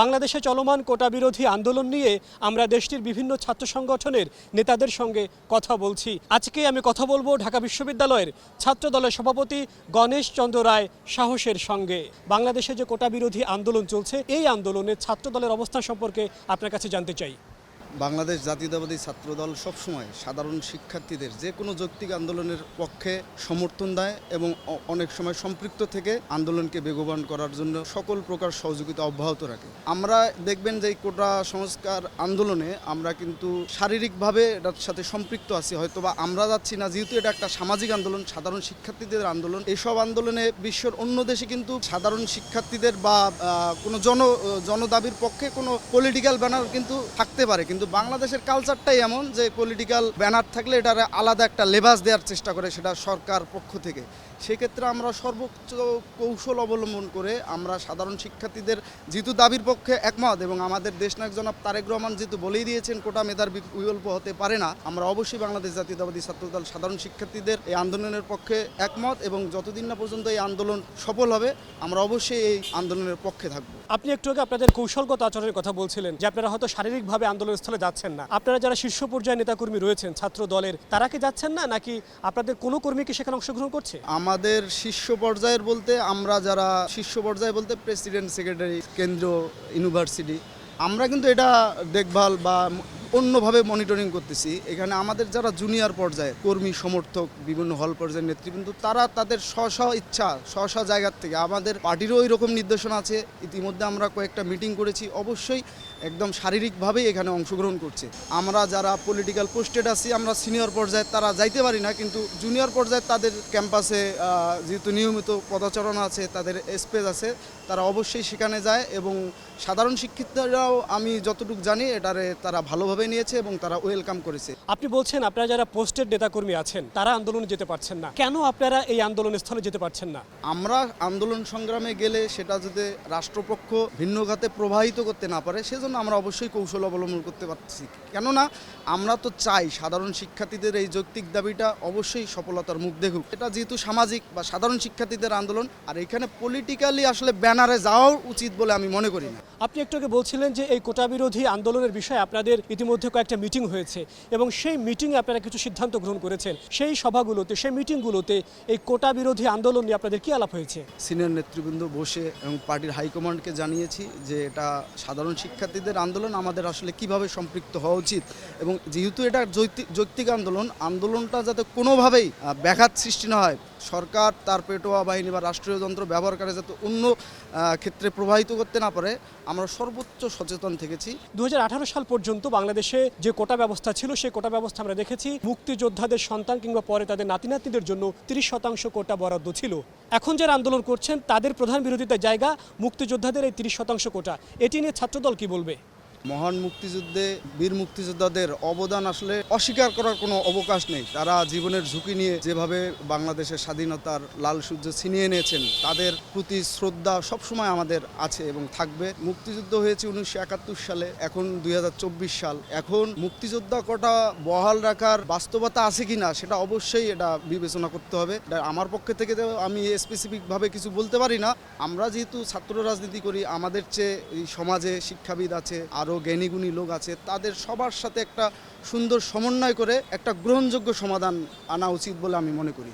বাংলাদেশে চলমান কোটা বিরোধী আন্দোলন নিয়ে আমরা দেশটির বিভিন্ন ছাত্র সংগঠনের নেতাদের সঙ্গে কথা বলছি। আজকে আমি কথা বলব ঢাকা বিশ্ববিদ্যালয়ের ছাত্র দলের সভাপতি গণেশ চন্দ্র রায় সাহসের সঙ্গে। বাংলাদেশে যে কোটা বিরোধী আন্দোলন চলছে, এই আন্দোলনে ছাত্র দলের অবস্থান সম্পর্কে আপনার কাছে জানতে চাই। বাংলাদেশ জাতীয়তাবাদী ছাত্রদল সবসময় সাধারণ শিক্ষার্থীদের যে কোনো যৌক্তিক আন্দোলনের পক্ষে সমর্থন দেয় এবং অনেক সময় সম্পৃক্ত থেকে আন্দোলনকে বেগবান করার জন্য সকল প্রকার সহযোগিতা অব্যাহত রাখে। আমরা দেখবেন যে এই কোটা সংস্কার আন্দোলনে আমরা কিন্তু শারীরিকভাবে এটার সাথে সম্পৃক্ত আছি হয়তো বা আমরা যাচ্ছি না, যেহেতু এটা একটা সামাজিক আন্দোলন, সাধারণ শিক্ষার্থীদের আন্দোলন। এইসব আন্দোলনে বিশ্বের অন্য দেশে কিন্তু সাধারণ শিক্ষার্থীদের বা কোনো জন, জনদাবির পক্ষে কোনো পলিটিক্যাল ব্যানার কিন্তু থাকতে পারে, কিন্তু বাংলাদেশের কালচারটাই এমন যে পলিটিক্যাল ব্যানার থাকলে এটার আলাদা একটা লেবাস দেওয়ার চেষ্টা করে সেটা সরকার পক্ষ থেকে। সেক্ষেত্রে আমরা সর্বোচ্চ কৌশল অবলম্বন করে আমরা সাধারণ শিক্ষার্থীদের যেহেতু দাবির পক্ষে একমত এবং আমাদের দেশনায়ক জনাব তারেক রহমান যেহেতু বলেই দিয়েছেন কোটা মেধার বিকল্প হতে পারে না আমরা অবশ্যই বাংলাদেশ জাতীয়তাবাদী ছাত্রদল সাধারণ শিক্ষার্থীদের এই আন্দোলনের পক্ষে একমত এবং যতদিন না পর্যন্ত এই আন্দোলন সফল হবে আমরা অবশ্যই এই আন্দোলনের পক্ষে থাকব। আপনি একটু আগে আপনাদের কৌশলগত আচরণের কথা বলছিলেন যে আপনারা হয়তো শারীরিকভাবে আন্দোলন স্থলে যাচ্ছেন না। আপনারা যারা শীর্ষ পর্যায়ে নেতাকর্মী রয়েছেন ছাত্র দলের তারা কি যাচ্ছেন না নাকি আপনাদের কোনো কর্মী কি সেখানে অংশগ্রহণ করছে? আমাদের শীর্ষ পর্যায়ের বলতে আমরা যারা শীর্ষ পর্যায়ে বলতে প্রেসিডেন্ট, সেক্রেটারি, কেন্দ্র, ইউনিভার্সিটি, আমরা কিন্তু এটা দেখভাল বা অন্যভাবে মনিটরিং করতেছি। এখানে আমাদের যারা জুনিয়র পর্যায়ে, কর্মী, সমর্থক, বিভিন্ন হল পর্যায়ের নেতৃবৃন্দ, তারা তাদের স্ব স্ব ইচ্ছা স্ব স্ব জায়গার থেকে আমাদের পার্টিরও ওই রকম নির্দেশনা আছে। ইতিমধ্যে আমরা কয়েকটা মিটিং করেছি, অবশ্যই একদম শারীরিকভাবেই এখানে অংশগ্রহণ করছে। আমরা যারা পলিটিক্যাল পোস্টেড আছি, আমরা সিনিয়র পর্যায়ে, তারা যাইতে পারি না, কিন্তু জুনিয়র পর্যায়ে তাদের ক্যাম্পাসে যেহেতু নিয়মিত পদাচরণ আছে, তাদের স্পেস আছে, তারা অবশ্যই সেখানে যায় এবং সাধারণ শিক্ষিতরাও আমি যতটুকু জানি, এটারে তারা ভালোভাবে নিয়েছে এবং তারা ওয়েলকাম করেছে। আপনি বলছেন আপনারা যারা পোস্টেড নেতাকর্মী আছেন তারা আন্দোলনে যেতে পারছেন না। কেন আপনারা এই আন্দোলন স্থলে যেতে পারছেন না? আমরা আন্দোলন সংগ্রামে গেলে সেটা যদি রাষ্ট্রপক্ষ ভিন্ন খাতে প্রবাহিত করতে না পারে সেজন্য আমরা অবশ্যই কৌশল অবলম্বন করতে পারছি। কেননা আমরা তো চাই সাধারণ শিক্ষার্থীদের এই যৌক্তিক দাবিটা অবশ্যই সফলতার মুখ দেখুক। এটা যেহেতু সামাজিক বা সাধারণ শিক্ষার্থীদের আন্দোলন আর এখানে পলিটিক্যালি আসলে ব্যানারে যাওয়াও উচিত বলে আমি মনে করি না। আপনি একটু আগে বলছিলেন যে এই কোটা বিরোধী আন্দোলনের বিষয়ে আপনাদের ইতিমধ্যে কয়েকটা মিটিং হয়েছে এবং সেই মিটিংয়ে আপনারা কিছু সিদ্ধান্ত গ্রহণ করেছেন। সেই সভাগুলোতে, সেই মিটিংগুলোতে এই কোটা বিরোধী আন্দোলন নিয়ে আপনাদের কি আলাপ হয়েছে? সিনিয়র নেতৃবৃন্দ বসে এবং পার্টির হাইকমান্ডকে জানিয়েছি যে এটা সাধারণ শিক্ষার্থীদের আন্দোলন, আমাদের আসলে কীভাবে সম্পৃক্ত হওয়া উচিত এবং যেহেতু এটা যৌক্তিক আন্দোলন, আন্দোলনটা যাতে কোনোভাবেই ব্যাঘাত সৃষ্টি না হয় সরকার তার পেটোয়া বাহিনী বা রাষ্ট্রীয় যন্ত্র ব্যবহার করে যাতে অন্য ক্ষেত্রে প্রবাহিত করতে না পারে, আমরা সর্বোচ্চ সচেতন থেকেছি। দুহাজার আঠারো সাল পর্যন্ত বাংলাদেশে যে কোটা ব্যবস্থা ছিল, সেই কোটা ব্যবস্থা আমরা দেখেছি। মুক্তিযোদ্ধাদের সন্তান কিংবা পরে তাদের নাতি নাতনিদের জন্য তিরিশ শতাংশ কোটা বরাদ্দ ছিল। এখন যারা আন্দোলন করছেন, তাদের প্রধান বিরোধিতার জায়গা মুক্তিযোদ্ধাদের এই তিরিশ শতাংশ কোটা। এটি নিয়ে ছাত্রদল কি বলবে? মহান মুক্তিযুদ্ধে, বীর মুক্তিযোদ্ধাদের অবদান আসলে অস্বীকার করার কোনো অবকাশ নেই। তারা জীবনের ঝুঁকি নিয়ে যেভাবে বাংলাদেশের স্বাধীনতার লাল সূর্য ছিনিয়ে নিয়েছেন, তাদের প্রতি শ্রদ্ধা সবসময় আমাদের আছে এবং থাকবে। মুক্তিযুদ্ধ হয়েছে উনিশশো একাত্তর সালে, এখন দুই হাজার চব্বিশ সাল। এখন মুক্তিযোদ্ধা কটা বহাল রাখার বাস্তবতা আছে কিনা, সেটা অবশ্যই এটা বিবেচনা করতে হবে। আমার পক্ষে থেকে আমি স্পেসিফিকভাবে কিছু বলতে পারি না। আমরা যেহেতু ছাত্র রাজনীতি করি, আমাদের চেয়ে সমাজে শিক্ষাবিদ আছে আরও জ্ঞানীগুণী লোক আছে, তাদের সবার সাথে একটা সুন্দর সমন্বয় করে একটা গ্রহণযোগ্য সমাধান আনা উচিত বলে আমি মনে করি।